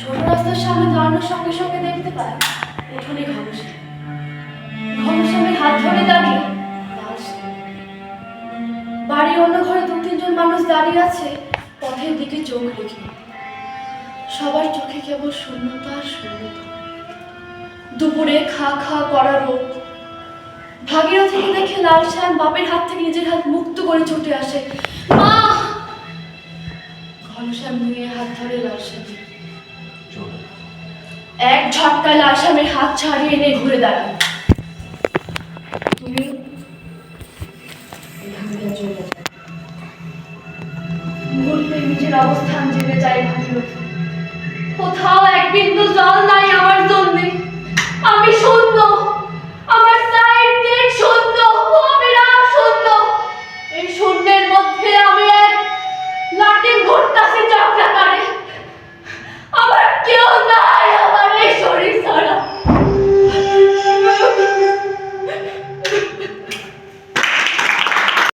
ছোট রাস্তার সামনে দাঁড়ানোর সঙ্গে সঙ্গে দেখতে পায় উঠোনে ঘনশ্যাম। ঘনশ্যামের হাত ধরে দাঁড়িয়ে বাড়ির অন্য ঘরে দু তিনজন মানুষ দাঁড়িয়ে আছে, পথের দিকে চোখ রেখে। সবার চোখে কেবল শূন্যতা আর শূন্যতা। দুপুরে খা খা করা রোদ। ভাগীরথীকে দেখে লাল শ্যাম বাপের হাত থেকে নিজের হাত মুক্ত করে ছুটে আসে। মা ঘনশ্যাম নিয়ে হাত ধরে লাল শ্যামকে। চলে এক ঝটকায় আমি হাত ছাড়িয়ে নিয়ে ঘুরে দাঁড়ান নিজের অবস্থান জেনে যায় ভাগীরথী। কোথাও এক বিন্দু জল না